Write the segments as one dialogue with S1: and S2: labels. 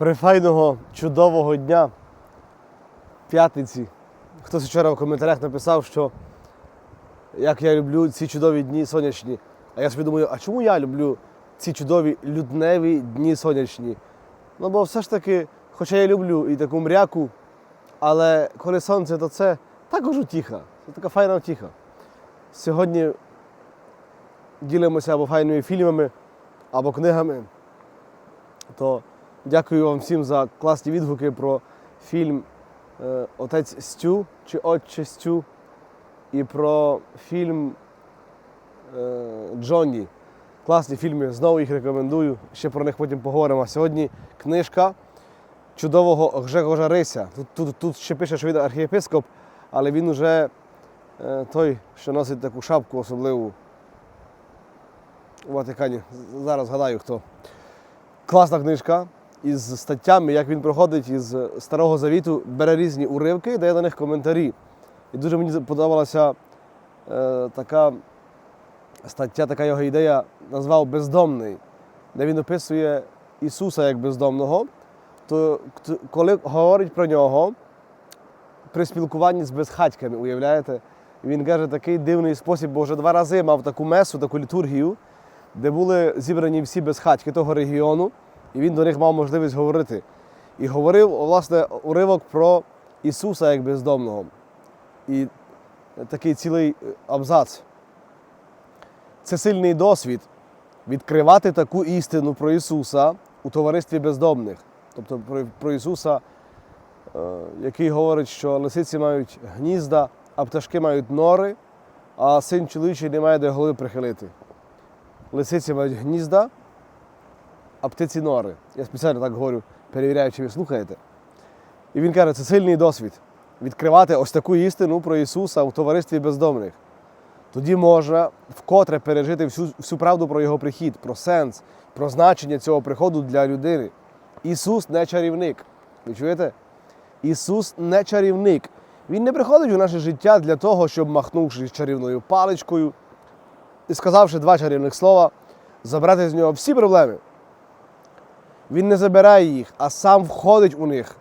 S1: Прифайного, чудового дня, п'ятниці. Хтось вчора в коментарях написав, що як я люблю ці чудові дні сонячні. А я собі думаю, а чому я люблю ці чудові людневі дні сонячні? Ну, бо все ж таки, хоча я люблю і таку мряку, але коли сонце, то це також утіха. Це така файна утіха. Сьогодні ділимося або файними фільмами, або книгами. То дякую вам всім за класні відгуки про фільм е, Отець Стю чи Отче Стю і про фільм е, Джонні. Класні фільми, знову їх рекомендую. Ще про них потім поговоримо. А Сьогодні книжка чудового Гжегожа Рися. Тут, тут, тут ще пише, що він архієпископ, але він уже е, той, що носить таку шапку особливу у Ватикані. Зараз згадаю хто. Класна книжка із статтями, як він проходить із Старого Завіту, бере різні уривки, дає на них коментарі. І дуже мені подобалася е, така стаття, така його ідея назвав Бездомний, де він описує Ісуса як бездомного, то коли говорить про нього при спілкуванні з безхатьками, уявляєте? Він каже, такий дивний спосіб, бо вже два рази мав таку месу, таку літургію, де були зібрані всі безхатьки того регіону, і він до них мав можливість говорити. І говорив, власне, уривок про Ісуса як бездомного. І такий цілий е, абзац. Це сильний досвід відкривати таку істину про Ісуса у товаристві бездомних. Тобто про, Ісуса, е, який говорить, що лисиці мають гнізда, а пташки мають нори, а син чоловічий не має де голови прихилити. Лисиці мають гнізда, а птиці нори. Я спеціально так говорю, перевіряю, чи ви слухаєте. І він каже, це сильний досвід відкривати ось таку істину про Ісуса у товаристві бездомних. Тоді можна вкотре пережити всю, всю правду про його прихід, про сенс, про значення цього приходу для людини. Ісус не чарівник. Ви чуєте? Ісус не чарівник. Він не приходить у наше життя для того, щоб, махнувши чарівною паличкою і сказавши два чарівних слова, забрати з нього всі проблеми. Він не забирає їх, а сам входить у них.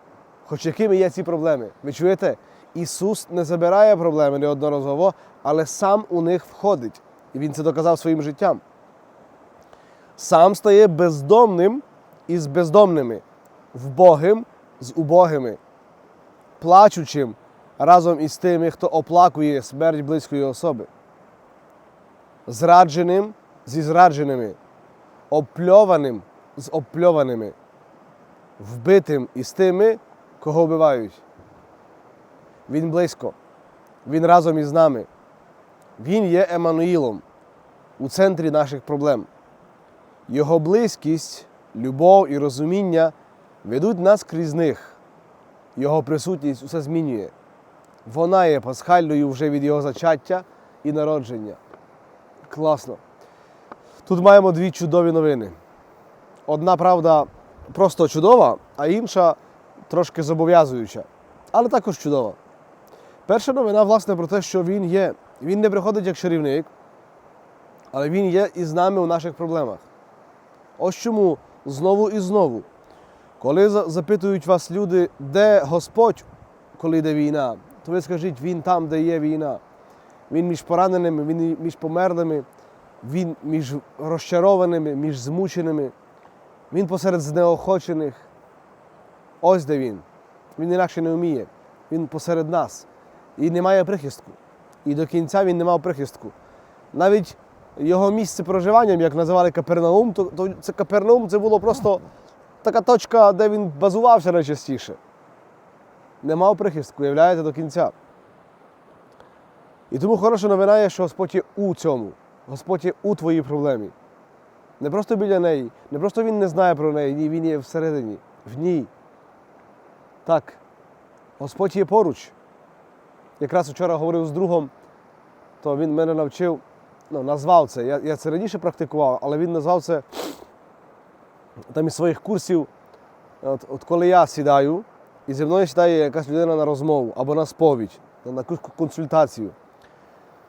S1: Хоч якими є ці проблеми. Ви чуєте? Ісус не забирає проблеми неодноразово, але сам у них входить. І Він це доказав своїм життям. Сам стає бездомним із бездомними, вбогим з убогими, плачучим разом із тими, хто оплакує смерть близької особи, зрадженим зі зрадженими, опльованим з опльованими, вбитим із тими, кого вбивають. Він близько, він разом із нами. Він є Еммануїлом у центрі наших проблем. Його близькість, любов і розуміння ведуть нас крізь них. Його присутність усе змінює. Вона є пасхальною вже від його зачаття і народження. Класно. Тут маємо дві чудові новини. Одна, правда, просто чудова, а інша трошки зобов'язуюча, але також чудова. Перша новина, власне, про те, що він є. Він не приходить як чарівник, але він є із нами у наших проблемах. Ось чому знову і знову, коли запитують вас люди, де Господь, коли йде війна, то ви скажіть, він там, де є війна. Він між пораненими, він між померлими, він між розчарованими, між змученими, він посеред знеохочених. Ось де він. Він інакше не вміє. Він посеред нас. І немає прихистку. І до кінця він не мав прихистку. Навіть його місце проживання, як називали Капернаум, то, то це Капернаум це було просто така точка, де він базувався найчастіше. Не мав прихистку, уявляєте, до кінця. І тому хороша новина є, що Господь є у цьому. Господь є у твоїй проблемі. Не просто біля неї, не просто він не знає про неї, ні, він є всередині, в ній. Так, Господь є поруч. Якраз вчора говорив з другом, то він мене навчив, ну, назвав це. Я, я це раніше практикував, але він назвав це там із своїх курсів. От, от коли я сідаю, і зі мною сідає якась людина на розмову або на сповідь, на якусь консультацію,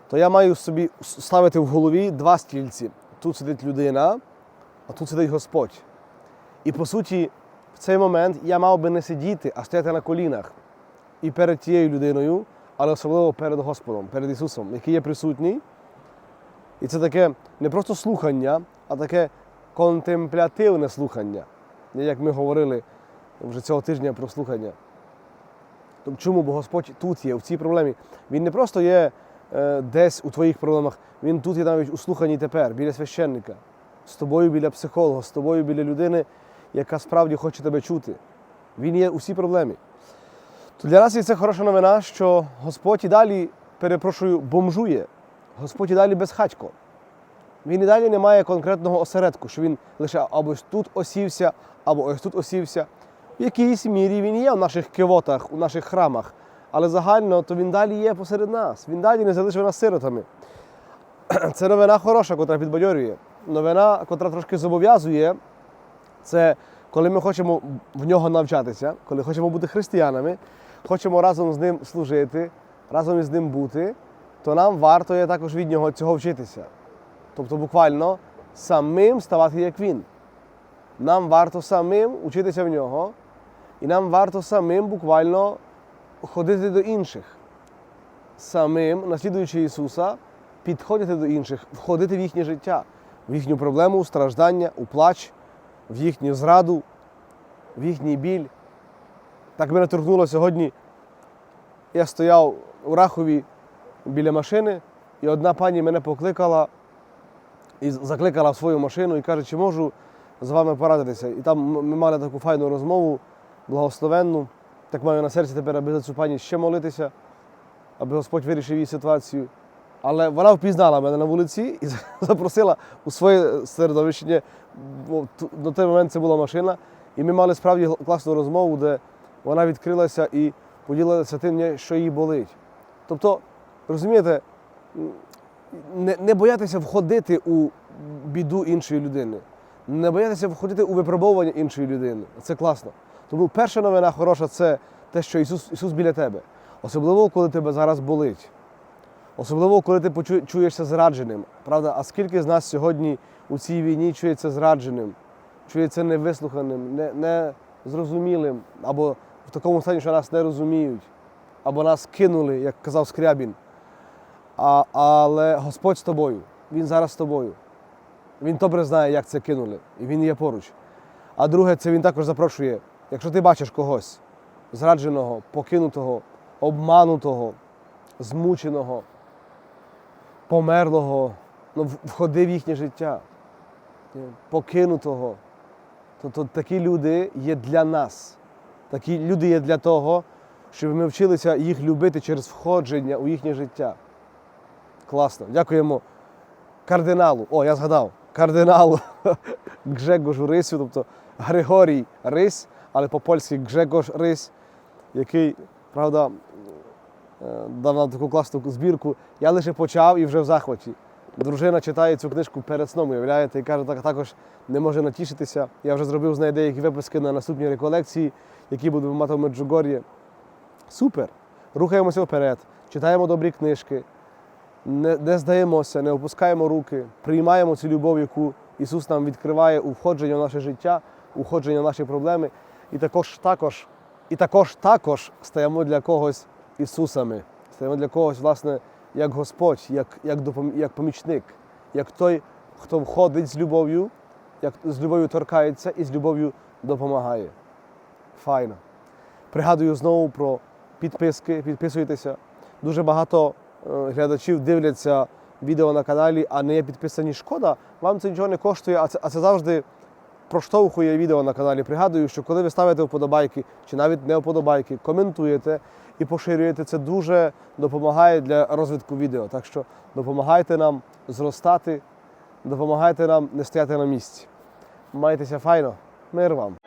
S1: то я маю собі ставити в голові два стільці. Тут сидить людина, а тут сидить Господь. І по суті, в цей момент я мав би не сидіти, а стояти на колінах і перед тією людиною, але особливо перед Господом, перед Ісусом, який є присутній. І це таке не просто слухання, а таке контемплятивне слухання, як ми говорили вже цього тижня про слухання. Тобто чому? Бо Господь тут є, в цій проблемі. Він не просто є десь у твоїх проблемах, він тут є навіть у слуханні тепер, біля священника, з тобою біля психолога, з тобою біля людини, яка справді хоче тебе чути. Він є у всій проблемі. То для нас є це хороша новина, що Господь і далі, перепрошую, бомжує. Господь і далі безхатько. Він і далі не має конкретного осередку, що він лише або тут осівся, або ось тут осівся. В якійсь мірі він є в наших кивотах, у наших храмах, але загально то він далі є посеред нас. Він далі не залишив нас сиротами. Це новина хороша, котра підбадьорює. Новина, котра трошки зобов'язує, це коли ми хочемо в нього навчатися, коли хочемо бути християнами, хочемо разом з ним служити, разом із ним бути, то нам варто є також від нього цього вчитися. Тобто буквально самим ставати як він. Нам варто самим учитися в нього, і нам варто самим буквально ходити до інших. Самим, наслідуючи Ісуса, підходити до інших, входити в їхнє життя, в їхню проблему, у страждання, у плач, в їхню зраду, в їхній біль. Так мене торкнуло сьогодні. Я стояв у Рахові біля машини, і одна пані мене покликала і закликала в свою машину і каже, чи можу з вами порадитися. І там ми мали таку файну розмову, благословенну. Так маю на серці тепер, аби за цю пані ще молитися, аби Господь вирішив її ситуацію. Але вона впізнала мене на вулиці і запросила у своє середовище. На той момент це була машина. І ми мали справді класну розмову, де вона відкрилася і поділилася тим, що їй болить. Тобто, розумієте, не, не боятися входити у біду іншої людини, не боятися входити у випробовування іншої людини. Це класно. Тому перша новина хороша це те, що Ісус, Ісус біля тебе. Особливо, коли тебе зараз болить. Особливо, коли ти чуєшся зрадженим. Правда, а скільки з нас сьогодні у цій війні чується зрадженим, чується невислуханим, не, не або в такому стані, що нас не розуміють, або нас кинули, як казав Скрябін. А, але Господь з тобою, Він зараз з тобою. Він добре знає, як це кинули, і він є поруч. А друге, це він також запрошує, якщо ти бачиш когось зрадженого, покинутого, обманутого, змученого, померлого, ну, входи в їхнє життя, е, покинутого, то, то такі люди є для нас. Такі люди є для того, щоб ми вчилися їх любити через входження у їхнє життя. Класно. Дякуємо кардиналу. О, я згадав, кардиналу Гжегошу Рисю, тобто Григорій Рись, але по-польськи Гжегош Рись, який, правда, е, дав нам таку класну збірку. Я лише почав і вже в захваті. Дружина читає цю книжку перед сном, уявляєте, і каже, так також не може натішитися. Я вже зробив з нею деякі випуски на наступні реколекції, які буду мати в Меджугор'ї. Супер! Рухаємося вперед, читаємо добрі книжки, не, не здаємося, не опускаємо руки, приймаємо цю любов, яку Ісус нам відкриває у входження в наше життя, у входження в наші проблеми. І також також, і також також стаємо для когось Ісусами. Стаємо для когось, власне, як Господь, як, як, допом- як помічник, як той, хто входить з любов'ю, як з любов'ю торкається і з любов'ю допомагає. Файно. Пригадую знову про підписки, підписуйтеся. Дуже багато е, глядачів дивляться відео на каналі, а не є підписані. Шкода, вам це нічого не коштує, а це, а це завжди проштовхує відео на каналі. Пригадую, що коли ви ставите вподобайки чи навіть не вподобайки, коментуєте і поширюєте, це дуже допомагає для розвитку відео. Так що допомагайте нам зростати, допомагайте нам не стояти на місці. Майтеся файно, мир вам!